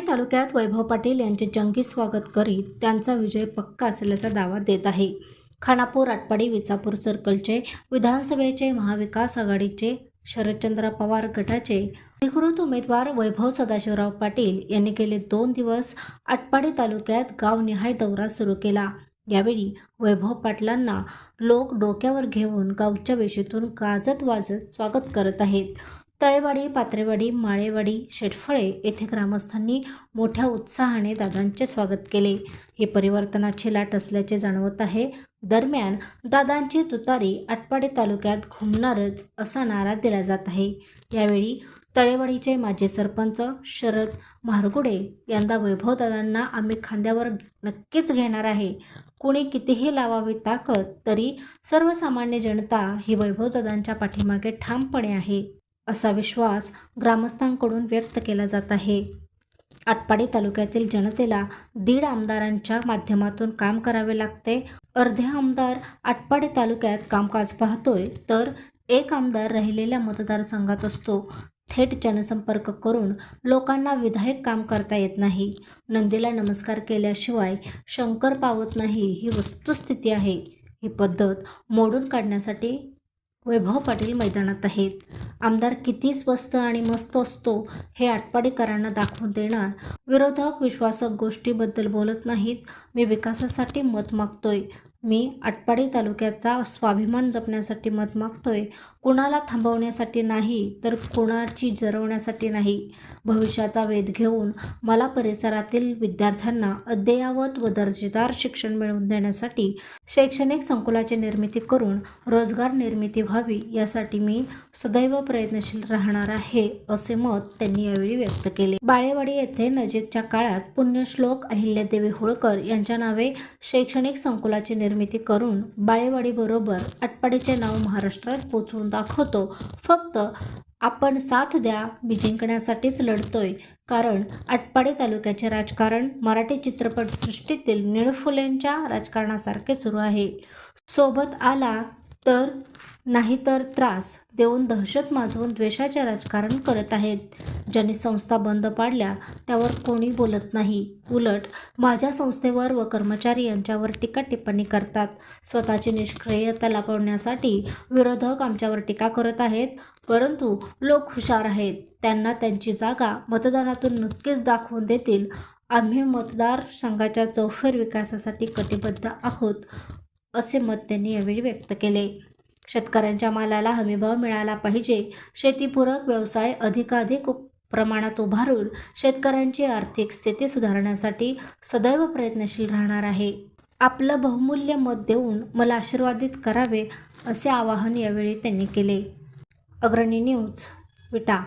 तालुक्यात वैभव पाटील यांचे जंगी स्वागत करीत त्यांचा विजय पक्का असल्याचा दावा देत आहे. खानापूर आटपाडी विसापूर सर्कलचे विधानसभेचे महाविकास आघाडीचे शरदचंद्र पवार गटाचे अधिकृत उमेदवार वैभव सदाशिवराव पाटील यांनी गेले दोन दिवस आटपाडी तालुक्यात गावनिहाय दौरा सुरू केला. यावेळी वैभव पाटलांना लोक डोक्यावर घेऊन गावच्या वेशीतून गाजत वाजत स्वागत करत आहेत. तळेवाडी पात्रेवाडी माळेवाडी शेटफळे येथे ग्रामस्थांनी मोठ्या उत्साहाने दादांचे स्वागत केले. हे परिवर्तनाची लाट असल्याचे जाणवत आहे. दरम्यान दादांची तुतारी आटपाडी तालुक्यात घुमणारच असा नारा दिला जात आहे. यावेळी तळेवाडीचे माजी सरपंच शरद म्हारगुडे यंदा वैभवदादांना आम्ही खांद्यावर नक्कीच घेणार आहे. कुणी कितीही लावावी ताकद तरी सर्वसामान्य जनता ही वैभवदादांच्या पाठीमागे ठामपणे आहे. असा विश्वास ग्रामस्थांकडून व्यक्त केला जात आहे. आटपाडी तालुक्यातील जनतेला दीड आमदारांच्या माध्यमातून काम करावे लागते. अर्धे आमदार आटपाडी तालुक्यात कामकाज पाहतोय तर एक आमदार राहिलेल्या मतदारसंघात असतो. थेट जनसंपर्क करून लोकांना विधायक काम करता येत नाही. नंदीला नमस्कार केल्याशिवाय शंकर पावत नाही ही वस्तुस्थिती आहे. ही पद्धत मोडून काढण्यासाठी वैभव पाटील मैदानात आहेत. आमदार किती स्वस्त आणि मस्त असतो हे आटपाडीकरांना दाखवून देणार. विरोधक विश्वासक गोष्टीबद्दल बोलत नाहीत. मी विकासासाठी मत मागतोय. मी आटपाडी तालुक्याचा स्वाभिमान जपण्यासाठी मत मागतोय. कुणाला थांबवण्यासाठी नाही तर कुणाची जरवण्यासाठी नाही. भविष्याचा वेध घेऊन मला परिसरातील विद्यार्थ्यांना अद्ययावत व दर्जेदार शिक्षण मिळवून देण्यासाठी शैक्षणिक संकुलाची निर्मिती करून रोजगार निर्मिती व्हावी यासाठी मी सदैव प्रयत्नशील राहणार आहे असे मत त्यांनी यावेळी व्यक्त केले. बाळेवाडी येथे नजीकच्या काळात पुण्यश्लोक अहिल्यादेवी होळकर यांच्या नावे शैक्षणिक संकुलाची निर्मिती करून बाळेवाडीबरोबर आटपाडीचे नाव महाराष्ट्रात पोचवून दाखवतो. फक्त आपण साथ द्या मी जिंकण्यासाठीच लढतोय. कारण आटपाडी तालुक्याचे राजकारण मराठी चित्रपटसृष्टीतील निळफुलेंच्या राजकारणासारखे सुरू आहे. सोबत आला तर नाहीतर त्रास देऊन दहशत माजवून द्वेषाचे राजकारण करत आहेत. ज्यांनी संस्था बंद पाडल्या त्यावर कोणी बोलत नाही. उलट माझ्या संस्थेवर व कर्मचारी यांच्यावर टीका टिप्पणी करतात. स्वतःची निष्क्रियता लपवण्यासाठी विरोधक आमच्यावर टीका करत आहेत परंतु लोक हुशार आहेत. त्यांना त्यांची जागा मतदानातून नक्कीच दाखवून देतील. आम्ही मतदारसंघाच्या चौफेर विकासासाठी कटिबद्ध आहोत. असे मत त्यांनी यावेळी व्यक्त केले. शेतकऱ्यांच्या मालाला हमीभाव मिळाला पाहिजे. शेतीपूरक व्यवसाय अधिकाधिक प्रमाणात उभारून शेतकऱ्यांची आर्थिक स्थिती सुधारण्यासाठी सदैव प्रयत्नशील राहणार आहे. आपलं बहुमूल्य मत देऊन मला आशीर्वादित करावे असे आवाहन यावेळी त्यांनी केले. अग्रणी न्यूज विटा